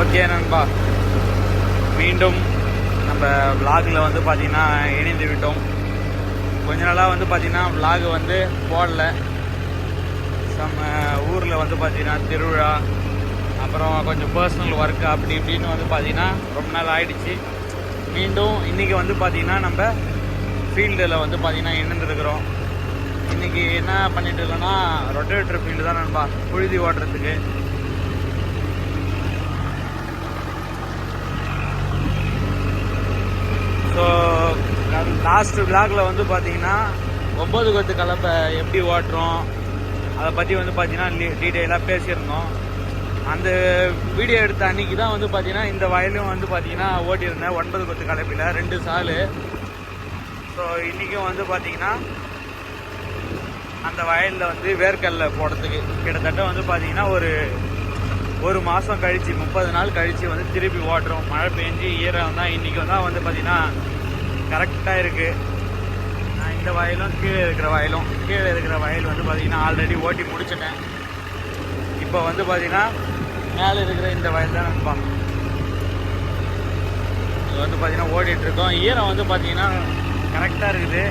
Okay நண்பா. மீண்டும் நம்ம விலாகில் வந்து பார்த்தீங்கன்னா இணைந்து விட்டோம். கொஞ்ச நாளாக வந்து பார்த்திங்கன்னா விலாகு வந்து போடல. நம்ம ஊரில் வந்து பார்த்தீங்கன்னா திருவிழா அப்புறம் கொஞ்சம் பர்சனல் ஒர்க்கு அப்படி இப்படின்னு வந்து பார்த்தீங்கன்னா ரொம்ப நாள் ஆயிடுச்சு. மீண்டும் இன்றைக்கி வந்து பார்த்திங்கன்னா நம்ம ஃபீல்டில் வந்து பார்த்திங்கன்னா இணைந்துருக்கிறோம் இன்றைக்கி என்ன பண்ணிட்டு இருக்கோம்னா ரொட்டேட்டர் ஃபீல்டு தான் நண்பா. புழுதி ஓட்டுறதுக்கு ஸோ லாஸ்ட் விலாகில் வந்து பார்த்தீங்கன்னா ஒம்பது கொத்து கலப்பை எப்படி ஓட்டுறோம் அதை பற்றி வந்து பார்த்தீங்கன்னா டீட்டெயிலாக பேசியிருந்தோம். அந்த வீடியோ எடுத்த அன்னைக்கு தான் வந்து பார்த்தீங்கன்னா இந்த வயலும் வந்து பார்த்தீங்கன்னா ஓட்டியிருந்தேன் ஒன்பது கொத்து கலப்பில் ரெண்டு சாலு. ஸோ இன்றைக்கும் வந்து பார்த்தீங்கன்னா அந்த வயலில் வந்து வேர்க்கல்ல போடுறதுக்கு கிட்டத்தட்ட வந்து பார்த்தீங்கன்னா ஒரு ஒரு மாதம் கழிச்சு முப்பது நாள் கழிச்சு வந்து திருப்பி ஓட்டுறோம். மழை பெஞ்சு ஈரம் தான் இன்றைக்கி தான் வந்து பார்த்திங்கன்னா கரெக்டாக இருக்குது நான் இந்த வயலும் கீழே இருக்கிற வயலும் கீழே இருக்கிற வயல் வந்து பார்த்திங்கன்னா ஆல்ரெடி ஓட்டி முடிச்சிட்டேன். இப்போ வந்து பார்த்திங்கன்னா மேலே இருக்கிற இந்த வயல் தான் நினைப்பாங்க இது வந்து பார்த்திங்கன்னா ஓடிட்டு இருக்கோம். ஈரம் வந்து பார்த்திங்கன்னா கரெக்டாக இருக்குது.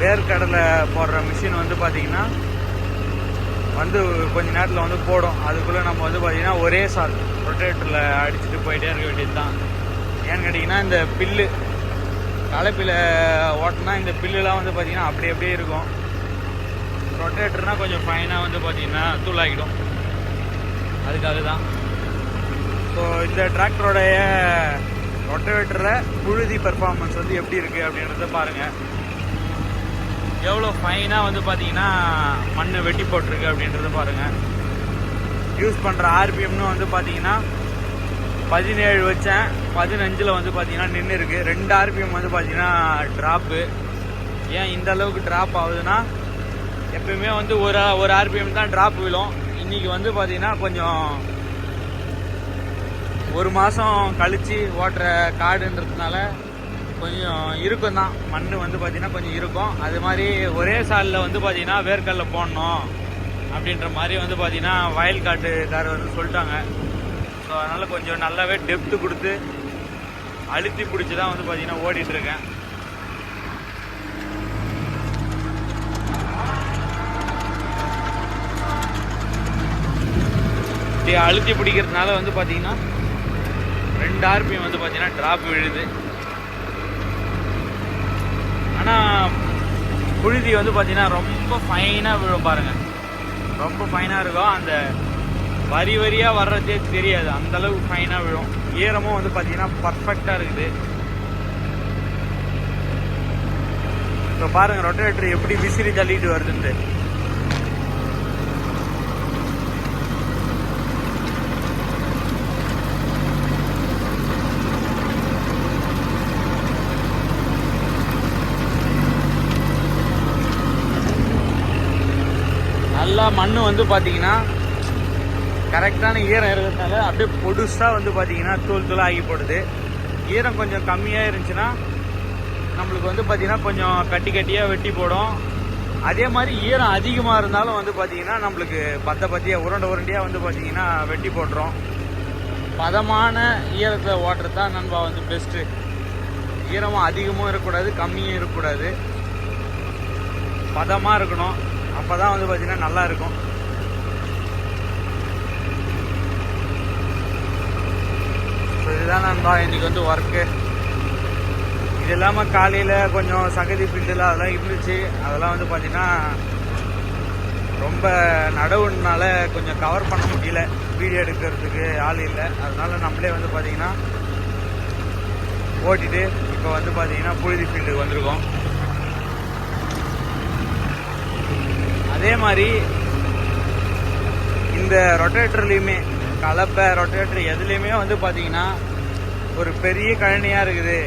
வேர்க்கடலை போடுற மிஷின் வந்து பார்த்திங்கன்னா வந்து கொஞ்ச நேரத்தில் வந்து போடும். அதுக்குள்ளே நம்ம வந்து பார்த்தீங்கன்னா ஒரே சால் ரொட்டேட்டரில் அடிச்சுட்டு போயிட்டே இருக்க வேண்டியது தான் ஏன்னு கேட்டிங்கன்னா இந்த பில்லு கலப்பில் ஓட்டினா இந்த பில்லுலாம் வந்து பார்த்தீங்கன்னா அப்படி அப்படியே இருக்கும். ரொட்டேட்டர்னால் கொஞ்சம் ஃபைனாக வந்து பார்த்தீங்கன்னா தூளாகிடும். அதுக்காக தான் ஸோ இந்த டிராக்டருடைய ரொட்டவேட்டரில் புழுதி பர்ஃபார்மன்ஸ் வந்து எப்படி இருக்குது அப்படின்றத பாருங்கள் எவ்வளோ ஃபைனாக வந்து பார்த்தீங்கன்னா மண் வெட்டி போட்டிருக்கு அப்படின்றது பாருங்கள் யூஸ் பண்ணுற ஆர்பிஎம்னு வந்து பார்த்தீங்கன்னா பதினேழு வச்சேன். பதினஞ்சில் வந்து பார்த்தீங்கன்னா நின்று இருக்கு ரெண்டு ஆர்பிஎம் வந்து பார்த்தீங்கன்னா ட்ராப்பு ஏன் இந்த அளவுக்கு ட்ராப் ஆகுதுன்னா எப்பயுமே வந்து ஒரு ஒரு ஆர்பிஎம் தான் ட்ராப் விழும். இன்றைக்கி வந்து பார்த்தீங்கன்னா கொஞ்சம் ஒரு மாதம் கழித்து ஓட்டுற காடுன்றதுனால கொஞ்சம் இருக்கும் தான் மண் வந்து பார்த்தீங்கன்னா கொஞ்சம் இருக்கும். அது மாதிரி ஒரே சாலில் வந்து பார்த்தீங்கன்னா வேர்க்கல்ல போடணும் அப்படின்ற மாதிரி வந்து பார்த்தீங்கன்னா வயல் காட்டுக்காரர் வந்து சொல்லிட்டாங்க. ஸோ அதனால் கொஞ்சம் நல்லாவே டெப்த்து கொடுத்து அழுத்தி பிடிச்சி தான் வந்து பார்த்தீங்கன்னா ஓடிட்டுருக்கேன். இப்படி அழுத்தி பிடிக்கிறதுனால வந்து பார்த்தீங்கன்னா ரெண்டு ஆர்பிஎம் வந்து பார்த்தீங்கன்னா ட்ராப் விழுது. ஆனால் புழுதி வந்து பார்த்தீங்கன்னா ரொம்ப ஃபைனாக விழும் பாருங்கள் ரொம்ப ஃபைனாக இருக்கும். அந்த வரி வரியாக வர்றதே தெரியாது. அந்தளவுக்கு ஃபைனாக விழும். ஈரமும் வந்து பார்த்தீங்கன்னா பர்ஃபெக்டாக இருக்குது. இப்போ பாருங்கள் ரொட்டேட்டர் எப்படி விசிறி தள்ளிட்டு வருதுன்ட்டு நல்லா மண் வந்து பார்த்தீங்கன்னா கரெக்டான ஈரம் இருக்கிறதுனால அப்படியே பொடுசாக வந்து பார்த்தீங்கன்னா தூள் தூள் ஆகி போடுது. ஈரம் கொஞ்சம் கம்மியாக இருந்துச்சுன்னா நம்மளுக்கு வந்து பார்த்தீங்கன்னா கொஞ்சம் கட்டி கட்டியாக வெட்டி போடும். அதே மாதிரி ஈரம் அதிகமாக இருந்தாலும் வந்து பார்த்தீங்கன்னா நம்மளுக்கு பத்த பத்தியாக உருண்டை உருண்டையாக வந்து பார்த்தீங்கன்னா வெட்டி போட்டுரும். பதமான ஈரத்தில் ஓட்டுறது தான் நண்பா வந்து பெஸ்ட்டு ஈரமும் அதிகமும் இருக்கக்கூடாது கம்மியும் இருக்கக்கூடாது. பதமாக இருக்கணும். அப்போ தான் வந்து பார்த்தீங்கன்னா நல்லா இருக்கும். ஸோ இதுதான் நண்பா இன்னைக்கு வந்து ஒர்க்கு இது இல்லாமல் காலையில் கொஞ்சம் சகதி பிண்டில் அதெல்லாம் இருந்துச்சு. அதெல்லாம் வந்து பார்த்தீங்கன்னா ரொம்ப நடவுனால கொஞ்சம் கவர் பண்ண முடியல. வீடியோ எடுக்கிறதுக்கு ஆள் இல்லை. அதனால நம்மளே வந்து பார்த்தீங்கன்னா ஓட்டிட்டு இப்போ வந்து பார்த்தீங்கன்னா புழுதி ஃபீல்டுக்கு வந்திருக்கோம். அதே மாதிரி இந்த ரொட்டேட்டர்லேயுமே கலப்பை ரொட்டேட்டர் எதுலேயுமே வந்து பார்த்தீங்கன்னா ஒரு பெரிய கழனியாக இருக்குது.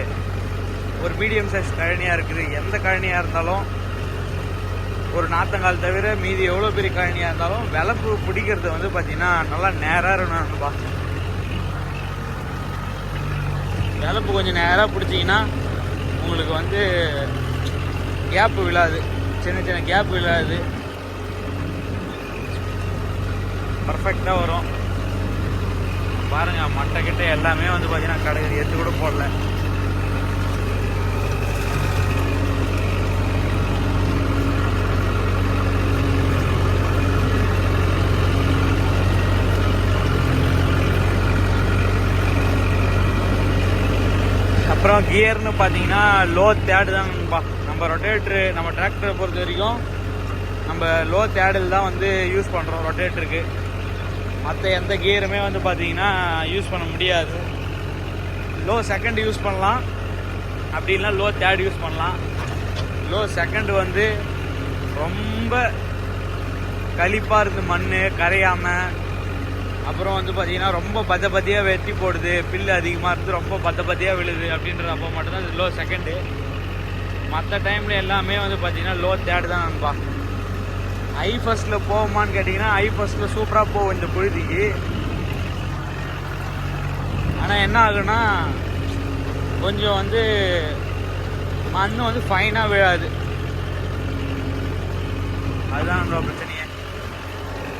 ஒரு மீடியம் சைஸ் கழனியாக இருக்குது. எந்த கழனியாக இருந்தாலும் ஒரு நாத்தங்கால் தவிர மீதி எவ்வளோ பெரிய கழனியாக இருந்தாலும் விளப்பு பிடிக்கிறது வந்து பார்த்தீங்கன்னா நல்லா நேராக இருக்கணும்பா விளப்பு கொஞ்சம் நேராக பிடிச்சிங்கன்னா உங்களுக்கு வந்து கேப்பு விழாது சின்ன சின்ன கேப் விழாது பர்ஃபெக்டாக வரும். பாருங்க மட்டை கிட்ட எல்லாமே வந்து பார்த்தீங்கன்னா கடையில் எத்து கூட போடல. அப்புறம் கியர்னு பார்த்தீங்கன்னா லோ தேர்டு தான்ப்பா நம்ம ரொட்டேட்ரு நம்ம டிராக்டரை பொறுத்த வரைக்கும் நம்ம லோ தேர்டில் தான் வந்து யூஸ் பண்ணுறோம் ரொட்டேட்டருக்கு மற்ற எந்த கியருமே வந்து பார்த்தீங்கன்னா யூஸ் பண்ண முடியாது. லோ செகண்ட் யூஸ் பண்ணலாம். அப்படி இல்லைனா லோ தேர்ட் யூஸ் பண்ணலாம். லோ செகண்ட் வந்து ரொம்ப களிப்பாக இருந்து மண் கரையாமல் அப்புறம் வந்து பார்த்தீங்கன்னா ரொம்ப பத பத்தியாக வெட்டி போடுது. பில்லு அதிகமாக இருந்து ரொம்ப பத பத்தியாக விழுது அப்படின்ற அப்போ மட்டும்தான் இது லோ செகண்டு மற்ற டைமில் எல்லாமே வந்து பார்த்தீங்கன்னா லோ தேர்ட் தான் நண்பா. ஐ ஃபர்ஸ்ட்டில் போகுமான்னு கேட்டிங்கன்னா ஐ ஃபர்ஸ்ட்டில் சூப்பராக போகும் இந்த புழுதிக்கு. ஆனால் என்ன ஆகுன்னா கொஞ்சம் வந்து மண் வந்து ஃபைனாக விழாது. அதுதான் நம்மளோட பிரச்சனையே.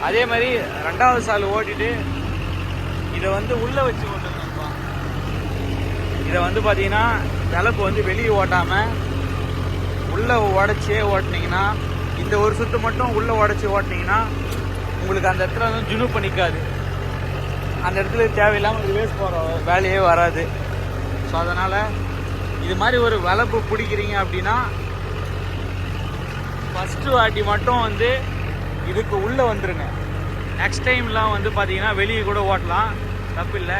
அதே மாதிரி ரெண்டாவது சால் ஓட்டிட்டு இதை வந்து உள்ளே வச்சு ஓட்டணும்ப்பா இதை வந்து பார்த்தீங்கன்னா விளக்கு வந்து வெளியே ஓட்டாமல் உள்ளே உடச்சே ஓட்டினீங்கன்னா இந்த ஒரு சுற்று மட்டும் உள்ளே உடச்சி ஓட்டினீங்கன்னா உங்களுக்கு அந்த இடத்துல வந்து ஜுனு நிற்காது அந்த இடத்துல தேவையில்லாமல் வேஸ்ட் போகிற வேலையே வராது. ஸோ அதனால் இது மாதிரி ஒரு வளர்ப்பு பிடிக்கிறீங்க அப்படின்னா ஃபஸ்ட்டு வாட்டி மட்டும் வந்து இதுக்கு உள்ளே வந்துருங்க. நெக்ஸ்ட் டைம்லாம் வந்து பார்த்தீங்கன்னா வெளியே கூட ஓட்டலாம். தப்பு இல்லை.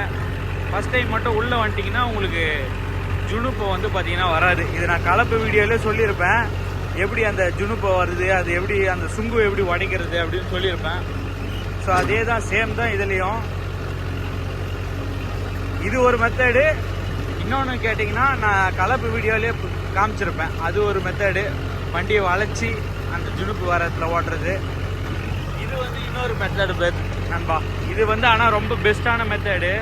ஃபஸ்ட் டைம் மட்டும் உள்ளே வந்துட்டிங்கன்னா உங்களுக்கு ஜுனுப்பு வந்து பார்த்தீங்கன்னா வராது. இது நான் கலப்பு வீடியோவிலே சொல்லியிருப்பேன். எப்படி அந்த ஜுனுப்பை வருது அது எப்படி அந்த சுங்கு எப்படி உடைக்கிறது அப்படின்னு சொல்லியிருப்பேன். ஸோ அதே தான் சேம் தான் இதுலேயும். இது ஒரு மெத்தடு இன்னொன்று கேட்டிங்கன்னா நான் கலப்பு வீடியோவிலே காமிச்சிருப்பேன். அது ஒரு மெத்தடு வண்டியை வளைச்சி அந்த ஜுனுப்பு வரத்தில் ஓட்டுறது. இது வந்து இன்னொரு மெத்தடு நண்பா. இது வந்து ஆனால் ரொம்ப பெஸ்ட்டான மெத்தடு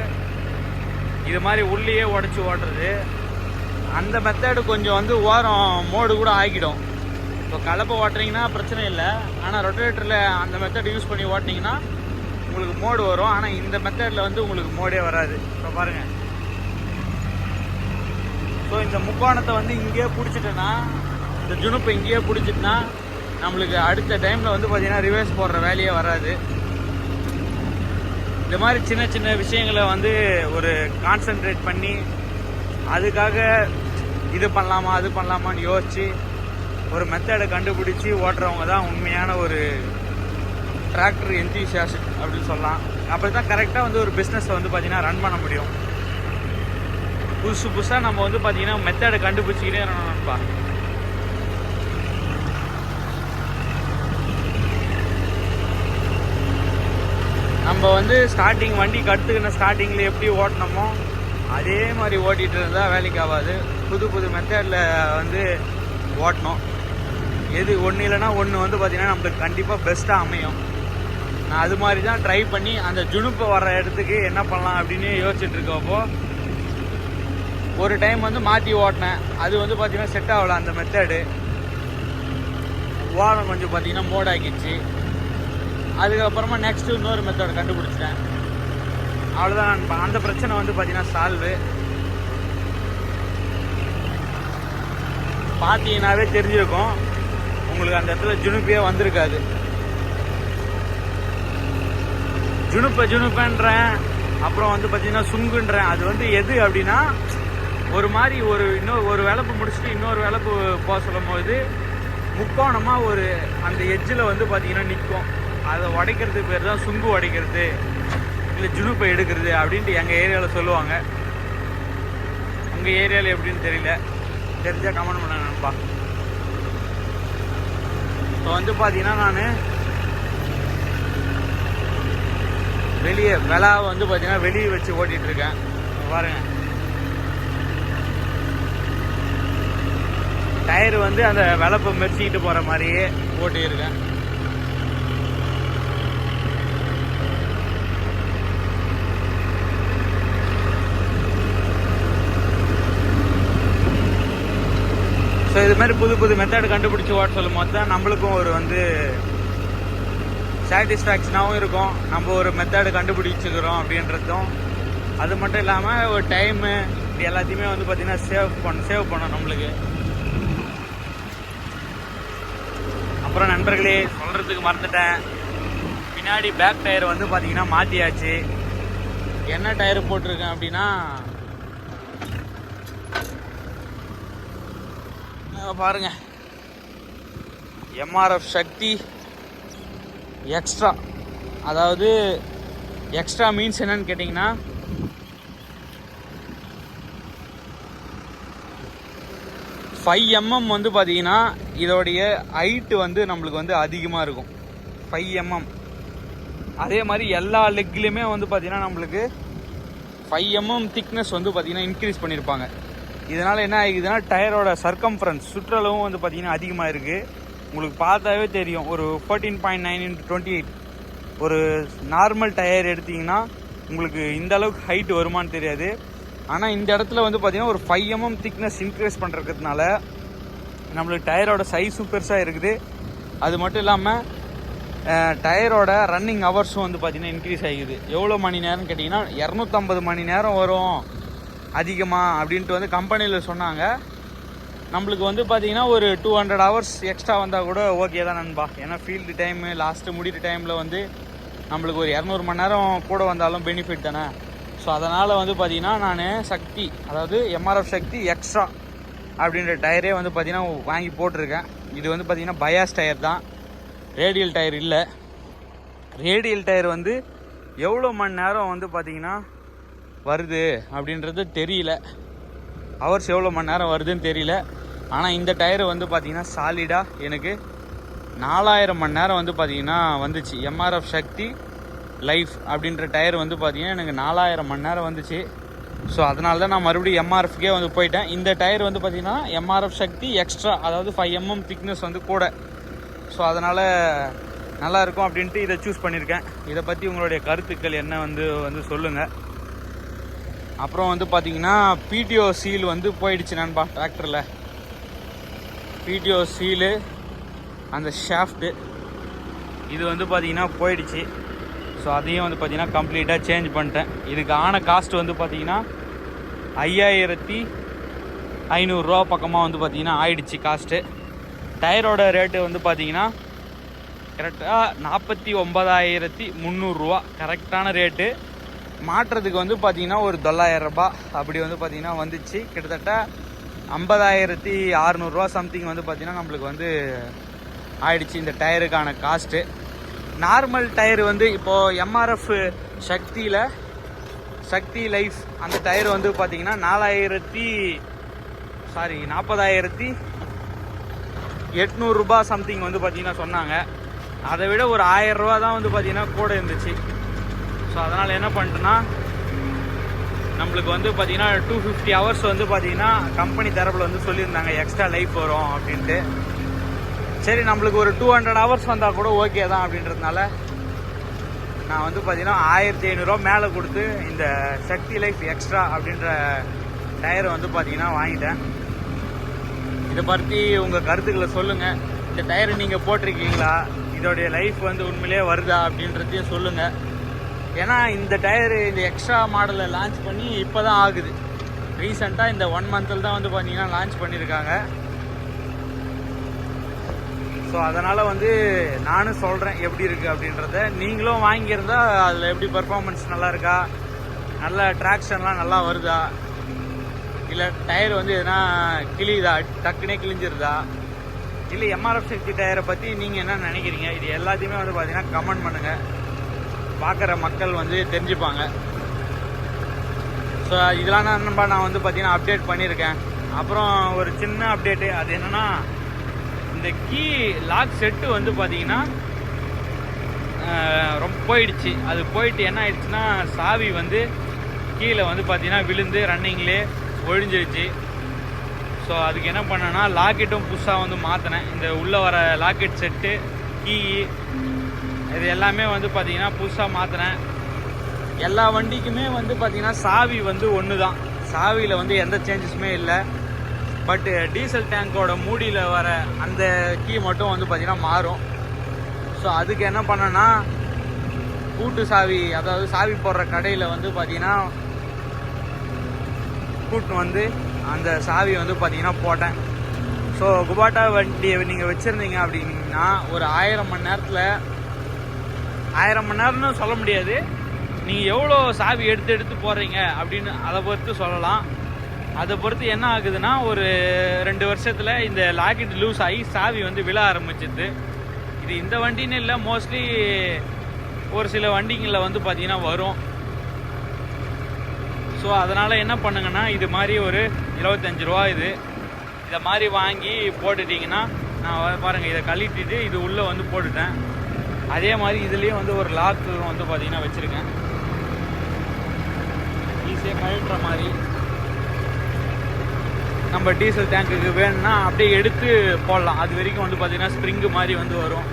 இது மாதிரி உள்ளேயே உடச்சி ஓட்டுறது. அந்த மெத்தடு கொஞ்சம் வந்து ஓரம் மோடு கூட ஆகிடும். இப்போ கலப்பை ஓட்டுறீங்கன்னா பிரச்சனை இல்லை. ஆனால் ரொட்டேட்டரில் அந்த மெத்தட் யூஸ் பண்ணி ஓட்டினீங்கன்னா உங்களுக்கு மோடு வரும். ஆனால் இந்த மெத்தடில் வந்து உங்களுக்கு மோடே வராது. இப்போ பாருங்கள் ஸோ இந்த முக்கோணத்தை வந்து இங்கேயே பிடிச்சிட்டேன்னா இந்த ஜுனுப்பை இங்கேயே பிடிச்சிட்டுனா நம்மளுக்கு அடுத்த டைமில் வந்து பார்த்திங்கன்னா ரிவர்ஸ் போடுற வேலையே வராது. இந்த மாதிரி சின்ன சின்ன விஷயங்களை வந்து ஒரு கான்சென்ட்ரேட் பண்ணி அதுக்காக இது பண்ணலாமா அது பண்ணலாமான்னு யோசிச்சு ஒரு மெத்தடை கண்டுபிடிச்சி ஓட்டுறவங்க தான் உண்மையான ஒரு டிராக்டர் என்தூசியாஸ்ட் அப்படின்னு சொல்லலாம். அப்படி தான் கரெக்டாக வந்து ஒரு பிஸ்னஸை வந்து பார்த்திங்கன்னா ரன் பண்ண முடியும். புதுசு புதுசாக நம்ம வந்து பார்த்திங்கன்னா மெத்தடை கண்டுபிடிச்சிக்கிட்டே இருக்கணும்ப்பா நம்ம வந்து ஸ்டார்டிங் வண்டி கற்றுக்கின ஸ்டார்டிங்கில் எப்படி ஓட்டினோமோ அதே மாதிரி ஓட்டிகிட்டு இருந்தால் வேலைக்கு ஆகாது. புது புது மெத்தடில் வந்து ஓட்டணும். எது ஒன்று இல்லைன்னா ஒன்று வந்து பார்த்திங்கன்னா நம்மளுக்கு கண்டிப்பாக பெஸ்ட்டாக அமையும். நான் அது மாதிரி தான் ட்ரை பண்ணி அந்த ஜுனுப்பை வர இடத்துக்கு என்ன பண்ணலாம் அப்படின்னு யோசிச்சுட்டு இருக்கப்போ ஒரு டைம் வந்து மாற்றி ஓட்டினேன். அது வந்து பார்த்திங்கன்னா செட் ஆகல அந்த மெத்தடு வாரம் கொஞ்சம் பார்த்திங்கன்னா மோடாக்கிச்சு அதுக்கப்புறமா நெக்ஸ்ட்டு இன்னொரு மெத்தட் கண்டுபிடிச்சிட்டேன். அவ்வளோதான் அந்த பிரச்சனை வந்து பார்த்தீங்கன்னா சால்வு பார்த்தீங்கன்னாவே தெரிஞ்சிருக்கும். உங்களுக்கு அந்த இடத்துல ஜுனுப்பியே வந்திருக்காது. ஜுனுப்ப ஜுனுப்பன்றேன் அப்புறம் வந்து பார்த்தீங்கன்னா சுங்குன்றேன். அது வந்து எது அப்படின்னா ஒரு மாதிரி ஒரு இன்னொரு ஒரு விளப்பு முடிச்சுட்டு இன்னொரு விளப்பு போக சொல்லும் போது முக்கோணமாக ஒரு அந்த எஜ்ஜில் வந்து பார்த்தீங்கன்னா நிற்கும் அதை உடைக்கிறது பேர் தான் சுங்கு உடைக்கிறது. இல்லை ஜுனுப்பை எடுக்கிறது அப்படின்ட்டு எங்கள் ஏரியாவில் சொல்லுவாங்க. உங்கள் ஏரியாவில் எப்படின்னு தெரியல. தெரிஞ்சால் கமெண்ட் பண்ண நினைப்பா இப்போ வந்து பார்த்தீங்கன்னா நான் வெளியே விலாவை வந்து பார்த்தீங்கன்னா வெளியே வச்சு ஓட்டிகிட்டு இருக்கேன். பாருங்க. டயர் வந்து அந்த விளப்பை மெரிச்சிக்கிட்டு போகிற மாதிரியே ஓட்டியிருக்கேன் ஸோ இது மாதிரி புது புது மெத்தட் கண்டுபிடிச்சி ஓட சொல்லும் போது தான் நம்மளுக்கும் ஒரு வந்து சாட்டிஸ்ஃபேக்ஷனாகவும் இருக்கும். நம்ம ஒரு மெத்தடு கண்டுபிடிச்சிக்கிறோம் அப்படின்றதும். அது மட்டும் இல்லாமல் ஒரு டைமு இது எல்லாத்தையுமே வந்து பார்த்தீங்கன்னா சேவ் பண்ண சேவ் பண்ணும் நம்மளுக்கு. அப்புறம் நண்பர்களே சொல்கிறதுக்கு மறந்துட்டேன். பின்னாடி பேக் டயர் வந்து பார்த்தீங்கன்னா மாற்றியாச்சு என்ன டயர் போட்டிருக்கேன் அப்படின்னா பாருங்க. எம்ஆர்எஃப் சக்தி எக்ஸ்ட்ரா அதாவது எக்ஸ்ட்ரா மீன்ஸ் என்னன்னு கேட்டிங்கன்னா ஃபைவ் எம்எம் வந்து பார்த்தீங்கன்னா இதோடைய ஹைட்டு வந்து நம்மளுக்கு வந்து அதிகமாக இருக்கும். ஃபைவ் எம்எம் அதே மாதிரி எல்லா லெக்லேயுமே வந்து பார்த்தீங்கன்னா நம்மளுக்கு ஃபைவ் எம்எம் திக்னஸ் வந்து பார்த்தீங்கன்னா இன்க்ரீஸ் பண்ணியிருப்பாங்க இதனால் என்ன ஆகிக்குதுன்னா டயரோட சர்க்கம்ஃபரன்ஸ் சுற்றளவும் வந்து பார்த்திங்கன்னா அதிகமாக இருக்குது உங்களுக்கு பார்த்தாவே தெரியும். ஒரு fourteen point nine into twenty eight ஒரு நார்மல் டயர் எடுத்தீங்கன்னா உங்களுக்கு இந்த அளவுக்கு ஹைட் வருமான்னு தெரியாது. ஆனால் இந்த இடத்துல வந்து பார்த்தீங்கன்னா ஒரு ஃபைவ் எம்எம் திக்னஸ் இன்க்ரீஸ் பண்ணுறதுனால நம்மளுக்கு டயரோட சைஸும் பெருசாக இருக்குது. அது மட்டும் இல்லாமல் டயரோட ரன்னிங் ஹவர்ஸும் வந்து பார்த்தீங்கன்னா இன்க்ரீஸ் ஆகிக்குது எவ்வளோ மணி நேரம்னு கேட்டிங்கன்னா இரநூத்தம்பது மணி நேரம் வரும். அதிகமாக அப்படின்ட்டு வந்து கம்பெனியில் சொன்னாங்க. நம்மளுக்கு வந்து பார்த்தீங்கன்னா ஒரு டூ ஹண்ட்ரட் ஹவர்ஸ் எக்ஸ்ட்ரா வந்தால் கூட ஓகே தான் நண்பா. ஏன்னா ஃபீல்டு டைமு லாஸ்ட்டு முடிகிற டைமில் வந்து நம்மளுக்கு ஒரு இரநூறு மணி நேரம் கூட வந்தாலும் பெனிஃபிட் தானே. ஸோ அதனால் வந்து பார்த்திங்கன்னா நான் சக்தி அதாவது எம்ஆர்எஃப் சக்தி எக்ஸ்ட்ரா அப்படின்ற டயரே வந்து பார்த்திங்கன்னா வாங்கி போட்டிருக்கேன். இது வந்து பார்த்திங்கன்னா பயாஸ் டயர் தான். ரேடியல் டயர் இல்லை. ரேடியல் டயர் வந்து எவ்வளோ மணி நேரம் வந்து பார்த்தீங்கன்னா வருது அப்படின்றது தெரியல. ஹவர்ஸ் எவ்வளோ மணி நேரம் வருதுன்னு தெரியல. ஆனால் இந்த டயர் வந்து பார்த்திங்கன்னா சாலிடாக எனக்கு நாலாயிரம் மணி நேரம் வந்து பார்த்தீங்கன்னா வந்துச்சு. எம்ஆர்எஃப் சக்தி லைஃப் அப்படின்ற டயர் வந்து பார்த்திங்கன்னா எனக்கு நாலாயிரம் மணி நேரம் வந்துச்சு. ஸோ அதனால தான் நான் மறுபடியும் எம்ஆர்எஃப்கே வந்து போயிட்டேன். இந்த டயர் வந்து பார்த்திங்கன்னா எம்ஆர்எஃப் சக்தி எக்ஸ்ட்ரா அதாவது ஃபைவ் எம்எம் திக்னஸ் வந்து கூட. ஸோ அதனால் நல்லா இருக்கும் அப்படின்ட்டு இதை சூஸ் பண்ணியிருக்கேன் இதை பற்றி உங்களுடைய கருத்துக்கள் என்ன வந்து வந்து சொல்லுங்கள் அப்புறம் வந்து பார்த்தீங்கன்னா பிடிஓ சீல் வந்து போயிடுச்சு நண்பா டிராக்டரில் பிடிஓ சீலு அந்த ஷாஃப்ட்டு இது வந்து பார்த்தீங்கன்னா போயிடுச்சு. ஸோ அதையும் வந்து பார்த்தீங்கன்னா கம்ப்ளீட்டாக சேஞ்ச் பண்ணிட்டேன். இதுக்கு ஆன காஸ்ட் வந்து பார்த்தீங்கன்னா ஐயாயிரத்தி ஐநூறுரூவா பக்கமாக வந்து பார்த்தீங்கன்னா ஆயிடுச்சு காஸ்ட்டு டயரோட ரேட்டு வந்து பார்த்தீங்கன்னா கரெக்டாக நாற்பத்தி ஒன்பதாயிரத்தி முந்நூறுரூவா. கரெக்டான ரேட்டு மாட்டுறதுக்கு வந்து பார்த்தீங்கன்னா ஒரு தொள்ளாயிரம் ரூபாய் அப்படி வந்து பார்த்தீங்கன்னா வந்துச்சு. கிட்டத்தட்ட ஐம்பதாயிரத்தி அறநூறுவா சம்திங் வந்து பார்த்தீங்கன்னா நம்மளுக்கு வந்து ஆயிடுச்சு இந்த டயருக்கான காஸ்ட்டு நார்மல் டயர் வந்து இப்போது எம்ஆர்எஃப் சக்தியில் சக்தி லைஃப் அந்த டயர் வந்து பார்த்தீங்கன்னா நாலாயிரத்தி சாரி நாற்பதாயிரத்தி எட்நூறுரூபா சம்திங் வந்து பார்த்தீங்கன்னா சொன்னாங்க. அதை விட ஒரு ஆயிரம் ரூபா தான் வந்து பார்த்தீங்கன்னா கூட இருந்துச்சு. ஸோ அதனால் என்ன பண்ணிட்டேன்னா நம்மளுக்கு வந்து பார்த்தீங்கன்னா டூ ஃபிஃப்டி ஹவர்ஸ் வந்து பார்த்தீங்கன்னா கம்பெனி தரப்பில் வந்து சொல்லியிருந்தாங்க எக்ஸ்ட்ரா லைஃப் வரும் அப்படின்ட்டு. சரி நம்மளுக்கு ஒரு டூ ஹண்ட்ரட் ஹவர்ஸ் வந்தால் கூட ஓகே தான் அப்படின்றதுனால நான் வந்து பார்த்தீங்கன்னா ஆயிரத்தி ஐநூறுரூவா மேலே கொடுத்து இந்த சக்தி லைஃப் எக்ஸ்ட்ரா அப்படின்ற டயரை வந்து பார்த்தீங்கன்னா வாங்கிட்டேன். இதை பற்றி உங்கள் கருத்துக்களை சொல்லுங்கள் இந்த டயரை நீங்கள் போட்டிருக்கீங்களா? இதோடைய லைஃப் வந்து உண்மையிலே வருதா அப்படின்றதையும் சொல்லுங்கள் ஏன்னா இந்த டயரு இந்த எக்ஸ்ட்ரா மாடலை லான்ச் பண்ணி இப்போ தான் ஆகுது. ரீசெண்டாக இந்த ஒன் மந்தில் தான் வந்து பார்த்தீங்கன்னா லான்ச் பண்ணியிருக்காங்க ஸோ அதனால் வந்து நானும் சொல்கிறேன் எப்படி இருக்குது அப்படின்றத. நீங்களும் வாங்கியிருந்தா அதில் எப்படி பர்ஃபார்மன்ஸ் நல்லா இருக்கா? நல்ல ட்ராக்ஷன்லாம் நல்லா வருதா? இல்லை டயர் வந்து எதனா கிழியுதா? டக்குனே கிழிஞ்சிருதா? இல்லை எம்ஆர்எஃப் சக்தி டயரை பற்றி நீங்கள் என்ன நினைக்கிறீங்க? இது எல்லாத்தையுமே வந்து பார்த்தீங்கன்னா கமெண்ட் பண்ணுங்கள் பார்க்குற மக்கள் வந்து தெரிஞ்சுப்பாங்க. ஸோ இதெல்லாம் நான் நான் வந்து பார்த்தீங்கன்னா அப்டேட் பண்ணியிருக்கேன். அப்புறம் ஒரு சின்ன அப்டேட்டு அது என்னென்னா இந்த கீ லாக் செட்டு வந்து பார்த்தீங்கன்னா ரொம்ப போயிடுச்சு. அது போயிட்டு என்ன ஆயிடுச்சுன்னா சாவி வந்து கீழே வந்து பார்த்தீங்கன்னா விழுந்து ரன்னிங்லேயே ஒழிஞ்சிருச்சு. ஸோ அதுக்கு என்ன பண்ணேன்னா லாக்கெட்டும் புதுசாக வந்து மாற்றினேன் இந்த உள்ளே வர லாக்கெட் செட்டு கீ இது எல்லாமே வந்து பார்த்தீங்கன்னா புதுசாக மாற்றுறேன் எல்லா வண்டிக்குமே வந்து பார்த்தீங்கன்னா சாவி வந்து ஒன்று தான் சாவியில் வந்து எந்த சேஞ்சஸுமே இல்லை. பட்டு டீசல் டேங்கோட மூடியில் வர அந்த கீ மட்டும் வந்து பார்த்தீங்கன்னா மாறும். ஸோ அதுக்கு என்ன பண்ணேன்னா கூட்டு சாவி அதாவது சாவி போடுற கடையில் வந்து பார்த்தீங்கன்னா கூட்டு வந்து அந்த சாவி வந்து பார்த்திங்கன்னா போட்டேன். ஸோ குபாட்டா வண்டியை நீங்கள் வச்சுருந்தீங்க அப்படின்னா ஒரு ஆயிரம் மணி நேரத்தில் ஆயிரம் மணி நேரம்னு சொல்ல முடியாது. நீங்கள் எவ்வளோ சாவி எடுத்து எடுத்து போடுறீங்க அப்படின்னு அதை பொறுத்து சொல்லலாம். அதை பொறுத்து என்ன ஆகுதுன்னா ஒரு ரெண்டு வருஷத்தில் இந்த லாக்கெட் லூஸ் ஆகி சாவி வந்து விழ ஆரம்பிச்சிது. இது இந்த வண்டின்னு இல்லை மோஸ்ட்லி ஒரு சில வண்டிங்களில் வந்து பார்த்தீங்கன்னா வரும். ஸோ அதனால் என்ன பண்ணுங்கன்னா இது மாதிரி ஒரு இருபத்தஞ்சு ரூபா இது. இதை மாதிரி வாங்கி போட்டுட்டிங்கன்னா நான் பாருங்கள் இதை கழட்டிட்டு இது உள்ளே வந்து போட்டுட்டேன். அதே மாதிரி இதுலேயும் வந்து ஒரு லாக் வந்து பார்த்தீங்கன்னா வச்சுருக்கேன். ஈஸியாக கழட்டுற மாதிரி. நம்ம டீசல் டேங்க்குக்கு வேணும்னா அப்படியே எடுத்து போடலாம். அது வரைக்கும் வந்து பார்த்தீங்கன்னா ஸ்ப்ரிங்கு மாதிரி வந்து வரும்.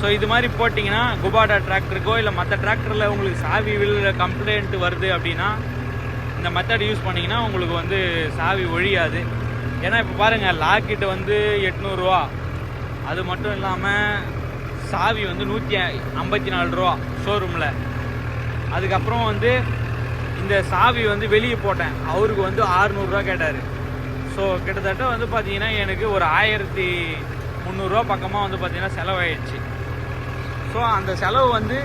ஸோ இது மாதிரி போட்டிங்கன்னா குபாடா டிராக்டருக்கோ இல்லை மற்ற டிராக்டரில் உங்களுக்கு சாவி விழுற கம்ப்ளைண்ட் வருது அப்படின்னா இந்த மெத்தட் யூஸ் பண்ணிங்கன்னா உங்களுக்கு வந்து சாவி ஒழியாது. ஏன்னா இப்போ பாருங்கள் லாக்கிட்டு வந்து எட்நூறுரூவா அது மட்டும் இல்லாமல் சாவி வந்து நூற்றி ஐம்பத்தி நாலு ரூபா ஷோரூமில் அதுக்கப்புறம் வந்து இந்த சாவி வந்து வெளியே போட்டேன். அவருக்கு வந்து ஆறுநூறுரூவா கேட்டார். ஸோ கிட்டத்தட்ட வந்து பார்த்தீங்கன்னா எனக்கு ஒரு ஆயிரத்தி முந்நூறுரூவா பக்கமாக வந்து பார்த்திங்கன்னா செலவாயிடுச்சு. ஸோ அந்த செலவு வந்து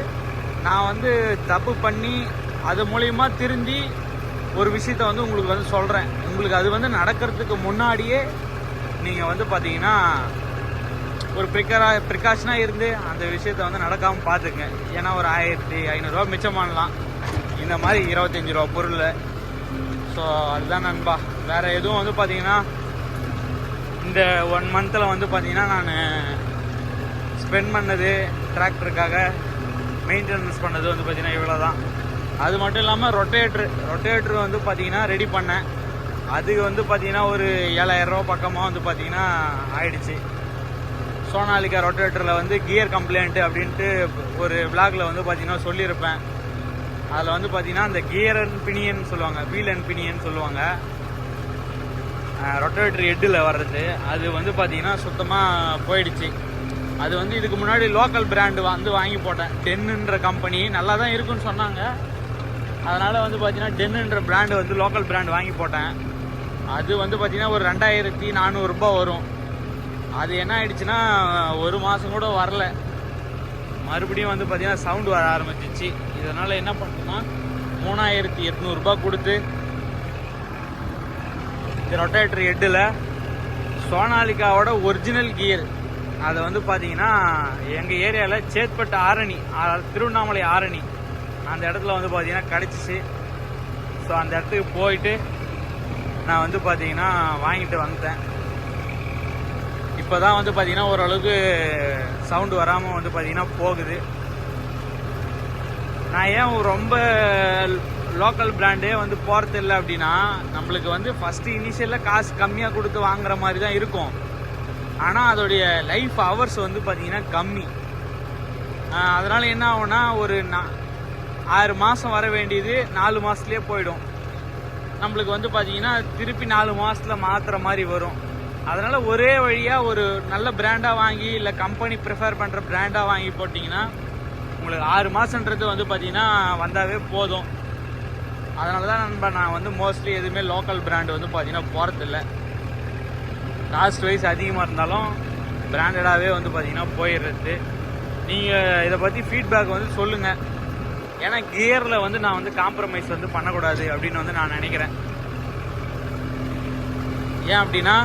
நான் வந்து தப்பு பண்ணி அது மூலயமா திருந்தி ஒரு விஷயத்த வந்து உங்களுக்கு வந்து சொல்கிறேன் உங்களுக்கு அது வந்து நடக்கிறதுக்கு முன்னாடியே நீங்கள் வந்து பார்த்தீங்கன்னா ஒரு ப்ரிக்கரா ப்ரிகாஷனாக இருந்து அந்த விஷயத்த வந்து நடக்காமல் பார்த்துக்குங்க. ஏன்னா ஒரு ஆயிரத்தி ஐநூறுரூவா மிச்சம் பண்ணலாம். இந்த மாதிரி இருபத்தஞ்சி ரூபா பொருள். ஸோ அதுதான் நண்பா. வேறு எதுவும் வந்து பார்த்தீங்கன்னா இந்த ஒன் மந்தில் வந்து பார்த்தீங்கன்னா நான் ஸ்பெண்ட் பண்ணது டிராக்டருக்காக மெயின்டெனன்ஸ் பண்ணது வந்து பார்த்தீங்கன்னா இவ்வளோ தான் அது மட்டும் இல்லாமல் ரொட்டேட்ரு ரொட்டேட்ரு வந்து பார்த்தீங்கன்னா ரெடி பண்ணேன். அது வந்து பார்த்தீங்கன்னா ஒரு ஏழாயிரம் ரூபா பக்கமாக வந்து பார்த்தீங்கன்னா ஆயிடுச்சு. சோனாலிகா ரொட்டேட்டரில் வந்து கியர் கம்ப்ளைண்ட் அப்படின்ட்டு ஒரு விளாகில் வந்து பார்த்தீங்கன்னா சொல்லியிருப்பேன். அதில் வந்து பார்த்தீங்கன்னா அந்த கியர் அண்ட் பினியன் சொல்லுவாங்க வீல் அண்ட் பினியன் சொல்லுவாங்க. ரொட்டேட்டர் ஹெட்டில் வர்றது அது வந்து பார்த்தீங்கன்னா சுத்தமாக போயிடுச்சு. அது வந்து இதுக்கு முன்னாடி லோக்கல் பிராண்டு வந்து வாங்கி போட்டேன். டென்னுன்ற கம்பெனி நல்லா தான் இருக்குன்னு சொன்னாங்க. அதனால் வந்து பார்த்தீங்கன்னா டென்னுன்ற பிராண்டு வந்து லோக்கல் பிராண்ட் வாங்கி போட்டேன். அது வந்து பார்த்தீங்கன்னா ஒரு ரெண்டாயிரத்தி நானூறுரூபா வரும். அது என்ன ஆயிடுச்சுன்னா ஒரு மாதம் கூட வரல. மறுபடியும் வந்து பார்த்தீங்கன்னா சவுண்டு வர ஆரம்பிச்சிச்சு. இதனால் என்ன பண்ணோம்னா மூணாயிரத்தி எட்நூறுபா கொடுத்து இந்த ரொட்டேட்டர் ஹெட்டில் சோனாலிகாவோட ஒரிஜினல் கியர். அதை வந்து பார்த்தீங்கன்னா எங்கள் ஏரியாவில் சேத்பட்டு ஆரணி திருவண்ணாமலை ஆரணி அந்த இடத்துல வந்து பார்த்தீங்கன்னா கிடச்சிச்சு. ஸோ அந்த இடத்துக்கு போயிட்டு நான் வந்து பார்த்தீங்கன்னா வாங்கிட்டு வந்தேன் இப்போ தான் வந்து பார்த்தீங்கன்னா ஓரளவுக்கு சவுண்டு வராமல் வந்து பார்த்தீங்கன்னா போகுது. நான் ஏன் ரொம்ப லோக்கல் பிராண்டே வந்து போகிறது இல்லை அப்படின்னா நம்மளுக்கு வந்து ஃபஸ்ட்டு இனிஷியலில் காசு கம்மியாக கொடுத்து வாங்குற மாதிரி தான் இருக்கும். ஆனால் அதோடைய லைஃப் ஹவர்ஸ் வந்து பார்த்திங்கன்னா கம்மி. அதனால் என்ன ஆகும்னா ஒரு நா- ஆறு மாதம் வர வேண்டியது நாலு மாதத்துலேயே போயிடும். நம்மளுக்கு வந்து பார்த்திங்கன்னா திருப்பி நாலு மாதத்தில் மாற்றுற மாதிரி வரும். அதனால் ஒரே வழியாக ஒரு நல்ல பிராண்டாக வாங்கி இல்லை கம்பெனி ப்ரிஃபர் பண்ணுற பிராண்டாக வாங்கி போட்டிங்கன்னா உங்களுக்கு ஆறு மாதன்றது வந்து பார்த்திங்கன்னா வந்தாவே போதும். அதனால தான் நண்பா நான் வந்து மோஸ்ட்லி எதுவுமே லோக்கல் பிராண்டு வந்து பார்த்திங்கன்னா போகிறதில்ல காஸ்ட் வைஸ் அதிகமாக இருந்தாலும் பிராண்டடாகவே வந்து பார்த்திங்கன்னா போயிடுறது. நீங்கள் இதை பற்றி ஃபீட்பேக் வந்து சொல்லுங்கள் ஏன்னா கியரில் வந்து நான் வந்து காம்ப்ரமைஸ் வந்து பண்ணக்கூடாது அப்படின்னு வந்து நான் நினைக்கிறேன். ஏன் அப்படின்னா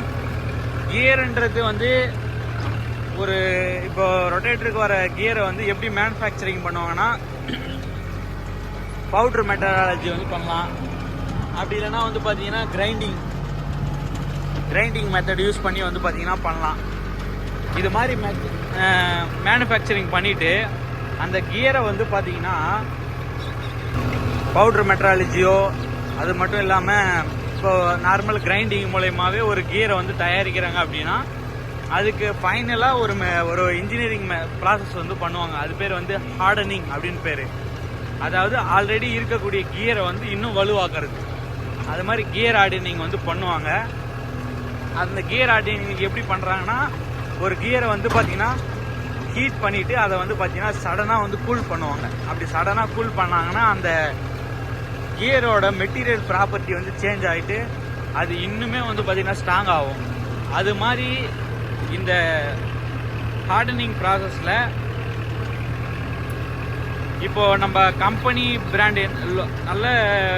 கியர்ன்றது வந்து ஒரு இப்போ ரொட்டேட்டருக்கு வர கியரை வந்து எப்படி மேனுஃபேக்சரிங் பண்ணுவாங்கன்னா பவுட்ரு மெட்டராலஜி வந்து பண்ணலாம். அப்படி இல்லைன்னா வந்து பார்த்தீங்கன்னா கிரைண்டிங் கிரைண்டிங் மெத்தட் யூஸ் பண்ணி வந்து பார்த்தீங்கன்னா பண்ணலாம். இது மாதிரி மேனுஃபேக்சரிங் பண்ணிவிட்டு அந்த கியரை வந்து பார்த்தீங்கன்னா பவுட்ரு மெட்ராலஜியோ அது மட்டும் இல்லாமல் இப்போ நார்மல் கிரைண்டிங் மூலயமாவே ஒரு கியரை வந்து தயாரிக்கிறாங்க அப்படின்னா அதுக்கு ஃபைனலாக ஒரு ஒரு இன்ஜினியரிங் ப்ராசஸ் வந்து பண்ணுவாங்க. அது பேர் வந்து ஹார்டனிங் அப்படின்னு பேர். அதாவது ஆல்ரெடி இருக்கக்கூடிய கியரை வந்து இன்னும் வலுவாக்குறது. அது மாதிரி கியர் ஆர்டனிங் வந்து பண்ணுவாங்க. அந்த கியர் ஆர்டனிங் எப்படி பண்ணுறாங்கன்னா ஒரு கியரை வந்து பார்த்தீங்கன்னா ஹீட் பண்ணிவிட்டு அதை வந்து பார்த்தீங்கன்னா சடனாக வந்து கூல் பண்ணுவாங்க. அப்படி சடனாக கூல் பண்ணாங்கன்னா அந்த கியரோட மெட்டீரியல் ப்ராப்பர்ட்டி வந்து சேஞ்ச் ஆகிட்டு அது இன்னுமே வந்து பார்த்திங்கன்னா ஸ்ட்ராங் ஆகும். அது மாதிரி இந்த ஹார்டனிங் ப்ராசஸில் இப்போ நம்ம கம்பெனி பிராண்டு நல்ல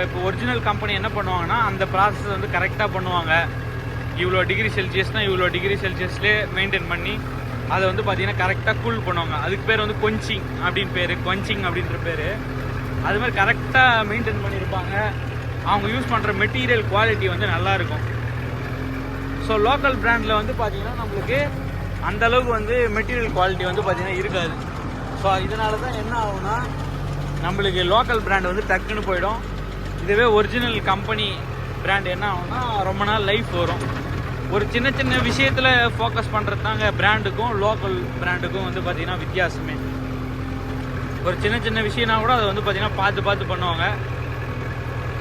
இப்போ ஒரிஜினல் கம்பெனி என்ன பண்ணுவாங்கன்னா அந்த ப்ராசஸ் வந்து கரெக்டாக பண்ணுவாங்க. இவ்வளோ டிகிரி செல்சியஸ்னால் இவ்வளோ டிகிரி செல்சியஸ்லேயே மெயின்டைன் பண்ணி அதை வந்து பார்த்திங்கன்னா கரெக்டாக கூல் பண்ணுவாங்க. அதுக்கு பேர் வந்து கொஞ்சிங் அப்படின்னு பேர். கொஞ்சிங் அப்படின்ற பேர். அது மாதிரி கரெக்டாக மெயின்டைன் பண்ணியிருப்பாங்க அவங்க யூஸ் பண்ணுற மெட்டீரியல் குவாலிட்டி வந்து நல்லாயிருக்கும் ஸோ லோக்கல் பிராண்டில் வந்து பார்த்திங்கன்னா நம்மளுக்கு அந்தளவுக்கு வந்து மெட்டீரியல் குவாலிட்டி வந்து பார்த்திங்கன்னா இருக்காது. ஸோ இதனால தான் என்ன ஆகும்னா நம்மளுக்கு லோக்கல் பிராண்ட் வந்து டக்குன்னு போயிடும். இதுவே ஒரிஜினல் கம்பெனி பிராண்ட் என்ன ஆகும்னா ரொம்ப நாள் லைஃப் வரும். ஒரு சின்ன சின்ன விஷயத்தில் ஃபோக்கஸ் பண்ணுறது தாங்க பிராண்டுக்கும் லோக்கல் பிராண்டுக்கும் வந்து பார்த்திங்கன்னா வித்தியாசமே. ஒரு சின்ன சின்ன விஷயம்னா கூட அதை வந்து பார்த்தீங்கன்னா பார்த்து பார்த்து பண்ணுவாங்க.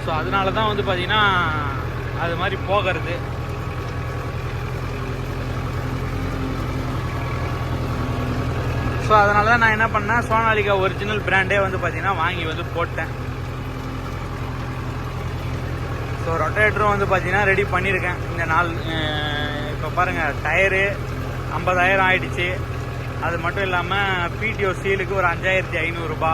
ஸோ அதனால தான் வந்து பார்த்தீங்கன்னா அது மாதிரி போகிறது. ஸோ அதனால தான் நான் என்ன பண்ணேன்? சோனாலிகா ஒரிஜினல் பிராண்டே வந்து பார்த்தீங்கன்னா வாங்கி வந்து போட்டேன். ஸோ ரொட்டேட்டரும் வந்து பார்த்தீங்கன்னா ரெடி பண்ணியிருக்கேன். இந்த நாள் இப்போ பாருங்கள் டயரு ஐம்பதாயிரம் ஆயிடுச்சு. அது மட்டும் இல்லாமல் பிடிஓ சீலுக்கு ஒரு அஞ்சாயிரத்தி ஐநூறுரூபா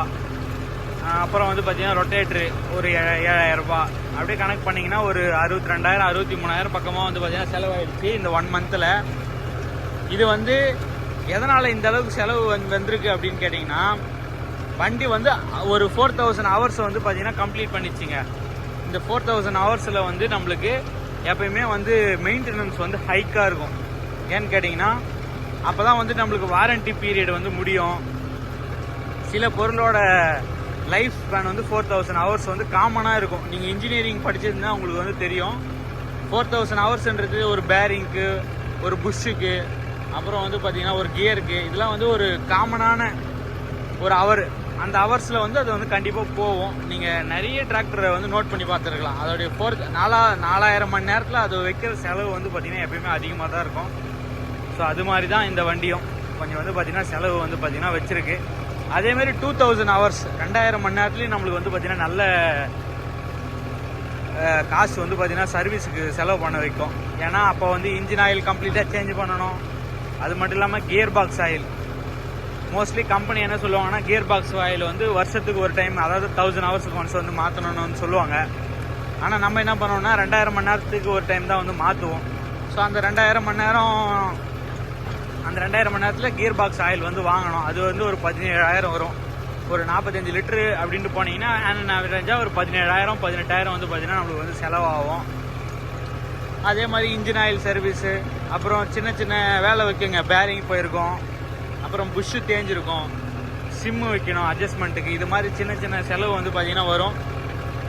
அப்புறம் வந்து பார்த்தீங்கன்னா ரொட்டேட்ரு ஒரு ஏழாயிரரூபா அப்படியே கணக்கு பண்ணிங்கன்னா ஒரு அறுபத்தி ரெண்டாயிரம் அறுபத்தி மூணாயிரம் பக்கமாக வந்து பார்த்தீங்கன்னா செலவாயிடுச்சு இந்த ஒன் மந்தில் இது வந்து எதனால் இந்த அளவுக்கு செலவு வந்து வந்திருக்கு அப்படின்னு கேட்டிங்கன்னா வண்டி வந்து ஒரு ஃபோர் தௌசண்ட் ஹவர்ஸ் வந்து பார்த்தீங்கன்னா கம்ப்ளீட் பண்ணிச்சுங்க இந்த ஃபோர் தௌசண்ட் ஹவர்ஸில் வந்து நம்மளுக்கு எப்பயுமே வந்து மெயின்டெனன்ஸ் வந்து ஹைக்காக இருக்கும். ஏன்னு கேட்டிங்கன்னா அப்போ தான் வந்து நம்மளுக்கு வாரண்டி பீரியட் வந்து முடியும். சில பொருளோட லைஃப் ஸ்பேன் வந்து ஃபோர் தௌசண்ட் ஹவர்ஸ் வந்து காமனாக இருக்கும். நீங்கள் இன்ஜினியரிங் படிச்சிருந்தா உங்களுக்கு வந்து தெரியும். ஃபோர் தௌசண்ட் ஹவர்ஸ்ன்றது ஒரு பேரிங்க்கு ஒரு புஷ்ஷுக்கு அப்புறம் வந்து பார்த்தீங்கன்னா ஒரு கியருக்கு இதெல்லாம் வந்து ஒரு காமனான ஒரு அவர் அந்த ஹவர்ஸில் வந்து அது வந்து கண்டிப்பாக போகும். நீங்கள் நிறைய டிராக்டரை வந்து நோட் பண்ணி பார்த்துருக்கலாம். அதோடைய ஃபோர் நாலா நாலாயிரம் மணி நேரத்தில் அது வைக்கிற செலவு வந்து பார்த்திங்கன்னா எப்பயுமே அதிகமாக தான் இருக்கும். ஸோ அது மாதிரி தான் இந்த வண்டியும். கொஞ்சம் வந்து பார்த்தீங்கன்னா செலவு வந்து பார்த்தீங்கன்னா வச்சுருக்கு. அதேமாரி டூ தௌசண்ட் ஹவர்ஸ் ரெண்டாயிரம் மணி நேரத்துலையும் நம்மளுக்கு வந்து பார்த்தீங்கன்னா நல்ல காசு வந்து பார்த்தீங்கன்னா சர்வீஸுக்கு செலவு பண்ண வைக்கும். ஏன்னா அப்போ வந்து இன்ஜின் ஆயில் கம்ப்ளீட்டாக சேஞ்ச் பண்ணணும். அது மட்டும் இல்லாமல் gear box oil. Mostly company என்ன சொல்லுவாங்கன்னா கியர் பாக்ஸ் ஆயில் வந்து வருஷத்துக்கு ஒரு டைம் அதாவது தௌசண்ட் ஹவர்ஸுக்கு ஒன்ஸ் வந்து மாற்றணும்னு சொல்லுவாங்க. ஆனால் நம்ம என்ன பண்ணுவோம்னா ரெண்டாயிரம் மணி நேரத்துக்கு ஒரு டைம் தான் வந்து மாற்றுவோம் ஸோ அந்த ரெண்டாயிரம் மணி நேரம் அந்த ரெண்டாயிரம் மணி நேரத்தில் கியர் பாக்ஸ் ஆயில் வந்து வாங்கணும். அது வந்து ஒரு பதினேழாயிரம் வரும். ஒரு நாற்பத்தஞ்சு லிட்டரு அப்படின்ட்டு போனீங்கன்னா ஆன் ஆவரேஜாக ஒரு பதினேழாயிரம் பதினெட்டாயிரம் வந்து பார்த்தீங்கன்னா நம்மளுக்கு வந்து செலவாகும். அதே மாதிரி இன்ஜின் ஆயில் சர்வீஸு அப்புறம் சின்ன சின்ன வேலை வைக்குங்க. பேரிங் போயிருக்கோம். அப்புறம் புஷ்ஷு தேஞ்சிருக்கும். சிம்மு வைக்கணும் அட்ஜஸ்ட்மெண்ட்டுக்கு இது மாதிரி சின்ன சின்ன செலவு வந்து பார்த்தீங்கன்னா வரும்.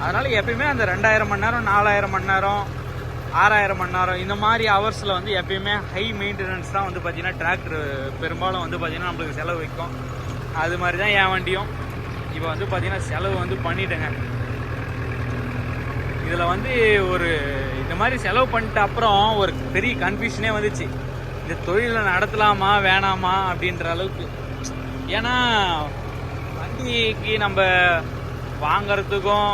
அதனால் எப்பயுமே அந்த ரெண்டாயிரம் மணி நேரம் நாலாயிரம் மணி நேரம் ஆறாயிரம் மணி நேரம் இந்த மாதிரி ஹவர்ஸில் வந்து எப்பயுமே ஹை மெயின்டெனன்ஸ் தான் வந்து பார்த்தீங்கன்னா டிராக்டர் பெரும்பாலும் வந்து பார்த்திங்கன்னா நம்மளுக்கு செலவு வைக்கும். அது மாதிரி தான் என் வண்டியும். இப்போ வந்து பார்த்தீங்கன்னா செலவு வந்து பண்ணிட்டேங்க. இதில் வந்து ஒரு இந்த மாதிரி செலவு பண்ணிட்ட அப்புறம் ஒரு பெரிய கன்ஃபியூஷனே வந்துச்சு. இந்த தொழிலை நடத்தலாமா வேணாமா அப்படின்ற அளவுக்கு. ஏன்னா வண்டிக்கு நம்ம வாங்கிறதுக்கும்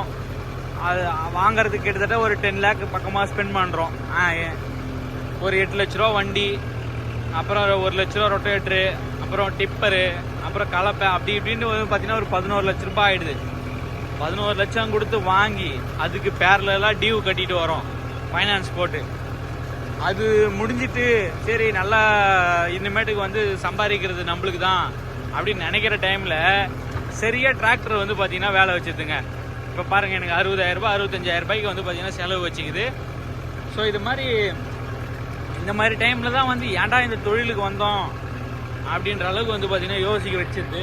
அது வாங்குறதுக்கு கிட்டத்தட்ட ஒரு டென் லேக் பக்கமாக ஸ்பெண்ட் பண்ணுறோம் ஒரு எட்டு லட்ச ரூபா வண்டி அப்புறம் ஒரு லட்ச ரூபா ரொட்டேட்ரு அப்புறம் டிப்பரு அப்புறம் கலப்பை அப்படி இப்படின்னு வந்து பார்த்தீங்கன்னா ஒரு பதினோரு லட்ச ரூபாய் ஆயிடுது. பதினோரு லட்சம் கொடுத்து வாங்கி அதுக்கு பேரலாம் டியூ கட்டிட்டு வரோம். ஃபைனான்ஸ் போட்டு. அது முடிஞ்சிட்டு சரி நல்லா இனிமேட்டுக்கு வந்து சம்பாதிக்கிறது நம்மளுக்கு தான் அப்படின்னு நினைக்கிற டைமில் சரியாக டிராக்டர் வந்து பார்த்தீங்கன்னா வேலை வச்சுதுங்க இப்போ பாருங்கள் எனக்கு அறுபதாயிரம் ரூபாய் அறுபத்தஞ்சாயிரம் ரூபாய்க்கு வந்து பார்த்தீங்கன்னா செலவு வச்சுக்குது. ஸோ இது மாதிரி இந்த மாதிரி டைமில் தான் வந்து ஏன்டா இந்த தொழிலுக்கு வந்தோம் அப்படின்ற அளவுக்கு வந்து பார்த்திங்கன்னா யோசிக்க வச்சிருது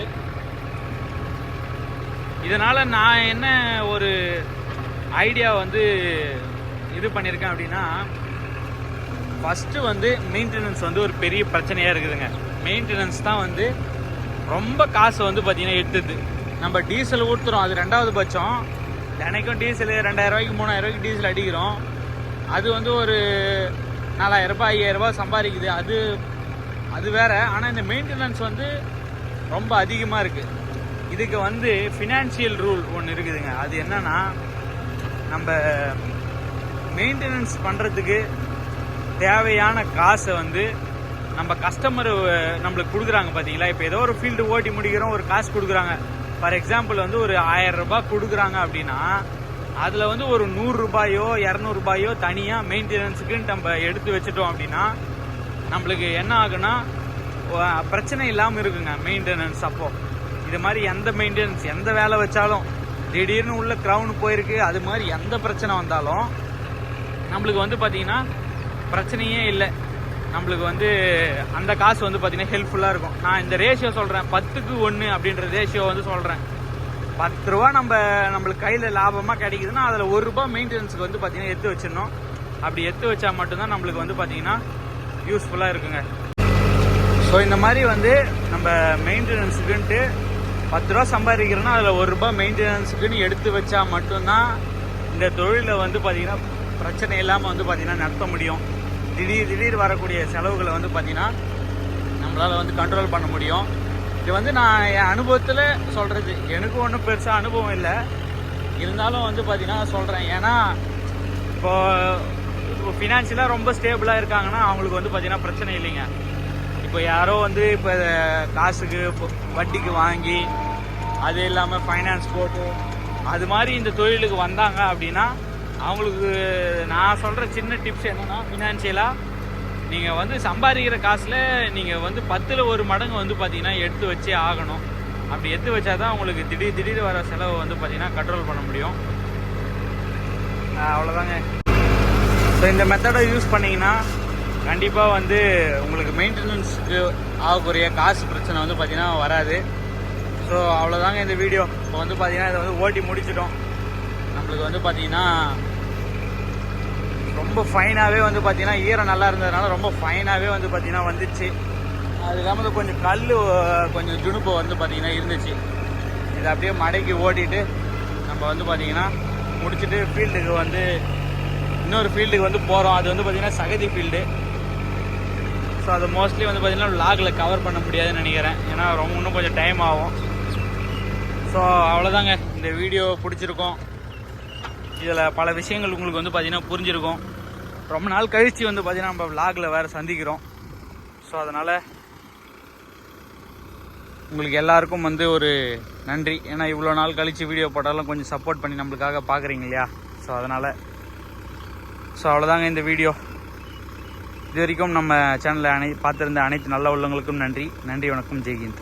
இதனால் நான் என்ன ஒரு ஐடியா வந்து இது பண்ணியிருக்கேன் அப்படின்னா ஃபஸ்ட்டு வந்து மெயின்டெனன்ஸ் வந்து ஒரு பெரிய பிரச்சனையாக இருக்குதுங்க. மெயின்டெனன்ஸ் தான் வந்து ரொம்ப காசு வந்து பார்த்திங்கன்னா எடுத்துது. நம்ம டீசல் ஊற்றுறோம் அது ரெண்டாவது பட்சம். தினைக்கும் டீசல் ரெண்டாயிரம் ரூபாய்க்கு மூணாயிரம் ரூபாய்க்கு டீசல் அடிக்கிறோம். அது வந்து ஒரு நாலாயிரம் ரூபாய் ஐயாயிரம் ரூபாய் சம்பாதிக்குது. அது அது வேற. ஆனால் இந்த மெயின்டெனன்ஸ் வந்து ரொம்ப அதிகமாக இருக்குது இதுக்கு வந்து ஃபினான்ஷியல் ரூல் ஒன்று இருக்குதுங்க. அது என்னன்னா நம்ம மெயின்டெனன்ஸ் பண்ணுறதுக்கு தேவையான காசை வந்து நம்ம கஸ்டமர் நம்மளுக்கு கொடுக்குறாங்க பார்த்தீங்களா இப்போ ஏதோ ஒரு ஃபீல்டு ஓட்டி முடிக்கிறோம் ஒரு காசு கொடுக்குறாங்க. ஃபார் எக்ஸாம்பிள் வந்து ஒரு ஆயிரம் ரூபாய் கொடுக்குறாங்க அப்படின்னா அதில் வந்து ஒரு நூறு ரூபாயோ இரநூறுபாயோ தனியாக மெயின்டெனன்ஸுக்குன்னு நம்ம எடுத்து வச்சுட்டோம் அப்படின்னா நம்மளுக்கு என்ன ஆகுனா பிரச்சனை இல்லாமல் இருக்குங்க மெயின்டெனன்ஸ் அப்போ. இது மாதிரி எந்த மெயின்டெனன்ஸ் எந்த வேலை வச்சாலும் திடீர்னு உள்ள க்ரௌன் போயிருக்கு அது மாதிரி எந்த பிரச்சனை வந்தாலும் நம்மளுக்கு வந்து பார்த்தீங்கன்னா பிரச்சனையே இல்லை. நம்மளுக்கு வந்து அந்த காசு வந்து பார்த்தீங்கன்னா ஹெல்ப்ஃபுல்லாக இருக்கும். நான் இந்த ரேஷியோ சொல்கிறேன் பத்துக்கு ஒன்று அப்படின்ற ரேஷியோ வந்து சொல்கிறேன் பத்து ரூபா நம்ம நம்மளுக்கு கையில் லாபமாக கிடைக்குதுன்னா அதில் ஒரு ரூபா மெயின்டெனன்ஸுக்கு வந்து பார்த்தீங்கன்னா எடுத்து வச்சிடணும். அப்படி எடுத்து வச்சா மட்டும்தான் நம்மளுக்கு வந்து பார்த்தீங்கன்னா யூஸ்ஃபுல்லாக இருக்குங்க. ஸோ இந்த மாதிரி வந்து நம்ம மெயின்டெனன்ஸுக்குன்ட்டு பத்து ரூபா சம்பாதிக்கிறோன்னா அதில் ஒரு ரூபா மெயின்டெனன்ஸுக்குன்னு எடுத்து வச்சா மட்டும்தான் இந்த தொழிலை வந்து பார்த்தீங்கன்னா பிரச்சனை இல்லாமல் வந்து பார்த்தீங்கன்னா நடத்த முடியும். திடீர் திடீர் வரக்கூடிய செலவுகளை வந்து பார்த்தீங்கன்னா நம்மளால் வந்து கண்ட்ரோல் பண்ண முடியும். இது வந்து நான் என் அனுபவத்தில் சொல்கிறது எனக்கு ஒன்றும் பெருசாக அனுபவம் இல்லை. இருந்தாலும் வந்து பார்த்தீங்கன்னா சொல்கிறேன் ஏன்னா இப்போ ஃபினான்ஷியலாக ரொம்ப ஸ்டேபிளாக இருக்காங்கன்னா அவங்களுக்கு வந்து பார்த்தீங்கன்னா பிரச்சனை இல்லைங்க. இப்போ யாரோ வந்து இப்போ காசுக்கு வட்டிக்கு வாங்கி அது இல்லாமல் ஃபைனான்ஸ் போட்டு அது மாதிரி இந்த தொழிலுக்கு வந்தாங்க அப்படின்னா அவங்களுக்கு நான் சொல்கிற சின்ன டிப்ஸ் என்னென்னா ஃபினான்ஷியலாக நீங்கள் வந்து சம்பாதிக்கிற காசில் நீங்கள் வந்து பத்தில் ஒரு மடங்கு வந்து பார்த்திங்கன்னா எடுத்து வச்சே ஆகணும். அப்படி எடுத்து வச்சா தான் உங்களுக்கு திடீர் திடீர் வர செலவை வந்து பார்த்தீங்கன்னா கண்ட்ரோல் பண்ண முடியும். அவ்வளோதாங்க ஸோ இந்த மெத்தடை யூஸ் பண்ணிங்கன்னா கண்டிப்பாக வந்து உங்களுக்கு மெயின்டெனன்ஸுக்கு ஆகக்கூடிய காசு பிரச்சனை வந்து பார்த்தீங்கன்னா வராது. ஸோ அவ்வளோதாங்க இந்த வீடியோ இப்போ வந்து பார்த்தீங்கன்னா இதை வந்து ஓட்டி முடிச்சிட்டோம். நம்மளுக்கு வந்து பார்த்தீங்கன்னா ரொம்ப ஃபைனாகவே வந்து பார்த்தீங்கன்னா ஈரம் நல்லா இருந்ததுனால ரொம்ப ஃபைனாகவே வந்து பார்த்தீங்கன்னா வந்துச்சு. அது இல்லாமல் கொஞ்சம் கல் கொஞ்சம் ஜுணுப்பு வந்து பார்த்திங்கன்னா இருந்துச்சு. இதை அப்படியே மடைக்கு ஓட்டிட்டு நம்ம வந்து பார்த்திங்கன்னா முடிச்சுட்டு ஃபீல்டுக்கு வந்து இன்னொரு ஃபீல்டுக்கு வந்து போகிறோம் அது வந்து பார்த்திங்கன்னா சகதி ஃபீல்டு ஸோ அது மோஸ்ட்லி வந்து பார்த்திங்கன்னா லாகில் கவர் பண்ண முடியாதுன்னு நினைக்கிறேன். ஏன்னா ரொம்ப இன்னும் கொஞ்சம் டைம் ஆகும். ஸோ அவ்வளோதாங்க இந்த வீடியோ பிடிச்சிருக்கோம். இதில் பல விஷயங்கள் உங்களுக்கு வந்து பார்த்திங்கன்னா புரிஞ்சிருக்கும். ரொம்ப நாள் கழித்து வந்து பார்த்தீங்கன்னா நம்ம vlogல வேறு சந்திக்கிறோம். ஸோ அதனால் உங்களுக்கு எல்லாருக்கும் வந்து ஒரு நன்றி. ஏன்னா இவ்வளோ நாள் கழித்து வீடியோ போட்டாலும் கொஞ்சம் சப்போர்ட் பண்ணி நம்மளுக்காக பார்க்குறீங்க இல்லையா? ஸோ அதனால் ஸோ அவ்வளோதாங்க இந்த வீடியோ இது வரைக்கும் நம்ம சேனலை அனை பார்த்துருந்த அனைத்து நல்ல உள்ளவங்களுக்கும் நன்றி. நன்றி வணக்கம். ஜெய்ஹிந்த்.